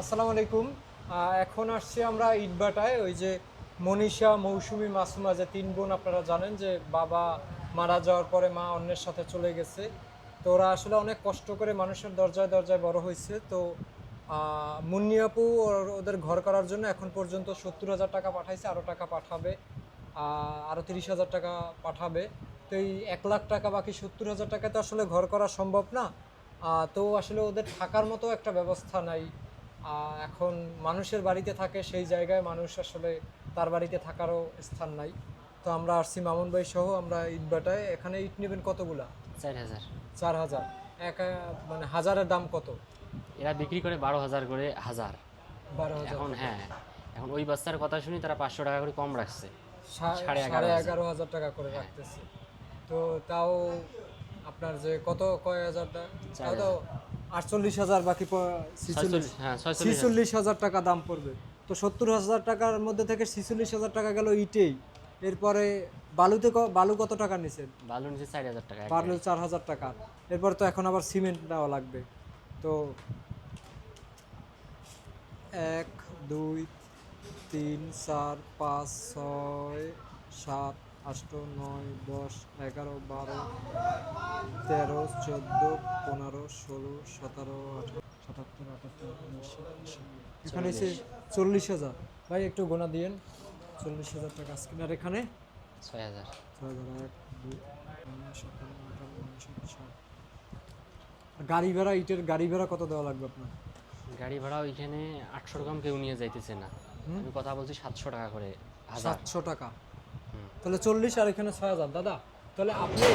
আসসালামু আলাইকুম। এখন আসছি আমরা ইটবাটায় ওই যে মনীষা, মৌসুমি, মাসুমা, যে তিন বোন আপনারা জানেন যে বাবা মারা যাওয়ার পরে মা অন্যের সাথে চলে গেছে। তো ওরা আসলে অনেক কষ্ট করে মানুষের দরজায় দরজায় বড় হয়েছে। তো মুন্নি আপু ওদের ঘর করার জন্য এখন পর্যন্ত সত্তর হাজার টাকা পাঠাইছে আরও টাকা পাঠাবে। আরও তিরিশ হাজার টাকা পাঠাবে। তো এই এক লাখ টাকা বাকি সত্তর হাজার টাকা তো আসলে ঘর করা সম্ভব না। তো আসলে ওদের থাকার মতো একটা ব্যবস্থা নাই। এখন মানুষের বাড়িতে থাকে সেই জায়গায় মানুষ আসলে তার বাড়িতে থাকারও স্থান নাই। তো আমরা আসছি মামুন ভাই সহ আমরা ইটবাটায় এখানে ইট নেবেন কতগুলা? চার হাজার। চার হাজার। এক মানে হাজারের দাম কত? এরা বিক্রি করে বারো হাজার করে হাজার। বারো হাজার এখন হ্যাঁ এখন ওই বাচ্চার কথা শুনি তারা পাঁচশো টাকা করে কম রাখছে। সাড়ে এগারো হাজার। টাকা করে রাখতেছে। তো তাও আপনার যে কত কয় হাজার। টাকা তাও আটচল্লিশ হাজার বাকি ছিচল্লিশ। হ্যাঁ ছয়চল্লিশ হাজার। টাকা দাম পড়বে। তো সত্তর হাজার টাকার মধ্যে থেকে ছিচল্লিশ হাজার টাকা গেল ইটেই। এরপরে বালুতে বালু কত টাকা নিছেন? বালু নিচে চার হাজার টাকা বালু চার হাজার টাকা। এরপর তো এখন আবার সিমেন্ট দেওয়া লাগবে। তো এক দুই তিন চার পাঁচ ছয় সাত আষ্ট নয় দশ এগারো বারো তেরো চোদ্দ পনেরো ষোলো সতেরো আঠারো সাতাত্তর আটাত্তর এখানে এসে চল্লিশ হাজার। ভাই একটু গোনা দিয়েন। চল্লিশ হাজার টাকা আজকে। আর এখানে? ছয় হাজার। ছয় হাজার এক দুই গাড়ি ভাড়া ইটের গাড়ি ভাড়া কত দেওয়া লাগবে আপনার? গাড়ি ভাড়া ওইখানে আটশো টাকা কেউ নিয়ে যাইতেছে না। আমি কথা বলছি সাতশো টাকা করে। সাতশো টাকা। তাহলে চল্লিশ আর এখানে ছয় হাজার। দাদা তাহলে আপনি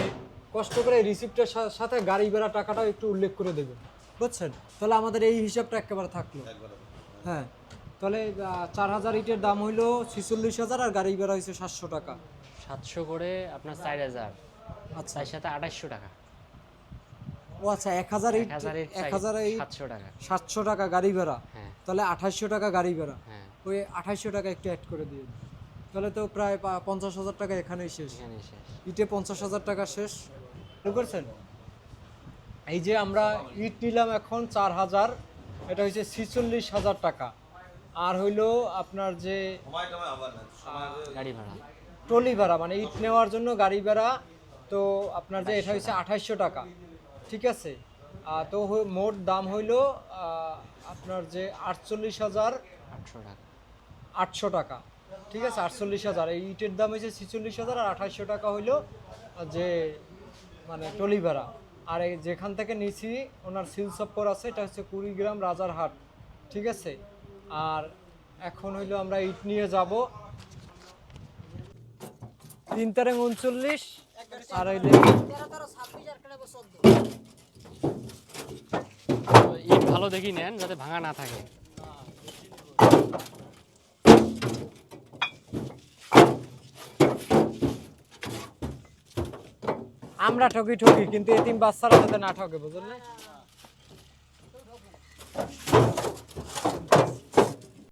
কষ্ট করে রিসিপ্টের সাথে গাড়ি ভাড়া টাকাটাও একটু উল্লেখ করে দেবেন। বুঝছেন? তাহলে আমাদের এই হিসাবটা একেবারে থাকল। হ্যাঁ তাহলে চার হাজার ইটের দাম হইল ছিচল্লিশ হাজার আর গাড়ি ভাড়া হয়েছে সাতশো টাকা। সাতশো করে আপনার চার হাজার। আচ্ছা। সাথে আঠাশশো টাকা। ও আচ্ছা এক হাজার এক ইট এক হাজার সাতশো টাকা। সাতশো টাকা গাড়ি ভাড়া। হ্যাঁ। তাহলে আঠাশশো টাকা গাড়ি ভাড়া। হ্যাঁ। ওই আঠাশশো টাকা একটু অ্যাড করে দিয়ে দিন। তাহলে তো প্রায় পঞ্চাশ হাজার টাকা এখানেই শেষ। ইটে পঞ্চাশ হাজার টাকা শেষ। শুরু করছেন? এই যে আমরা ইট নিলাম এখন চার হাজার এটা হচ্ছে ছিচল্লিশ হাজার টাকা। আর হইল আপনার যে গাড়ি ভাড়া। ট্রলি ভাড়া মানে ইট নেওয়ার জন্য গাড়ি ভাড়া তো আপনার যে এটা হচ্ছে আঠাইশশো টাকা। ঠিক আছে? তো মোট দাম হইল আহ, আপনার যে আটচল্লিশ হাজার আটশো টাকা। আটশো টাকা। ঠিক আছে, আটচল্লিশ হাজার। এই ইটের দাম হয়েছে ছিচল্লিশ হাজার আর আঠাশশো টাকা হইল যে মানে টলি ভাড়া। আর যেখান থেকে নিছি, ওনার সিল সপ্পর আছে, এটা হচ্ছে কুড়ি কুড়িগ্রাম রাজারহাট। ঠিক আছে? আর এখন হইল আমরা ইট নিয়ে যাব। তিন তারিখ উনচল্লিশ, আর হইলে ইট ভালো দেখি নেন, যাতে ভাঙা না থাকে। আমরা ঠকি ঠকি কিন্তু এতিম বাচ্চারা যাতে না ঠকে বুঝলেন?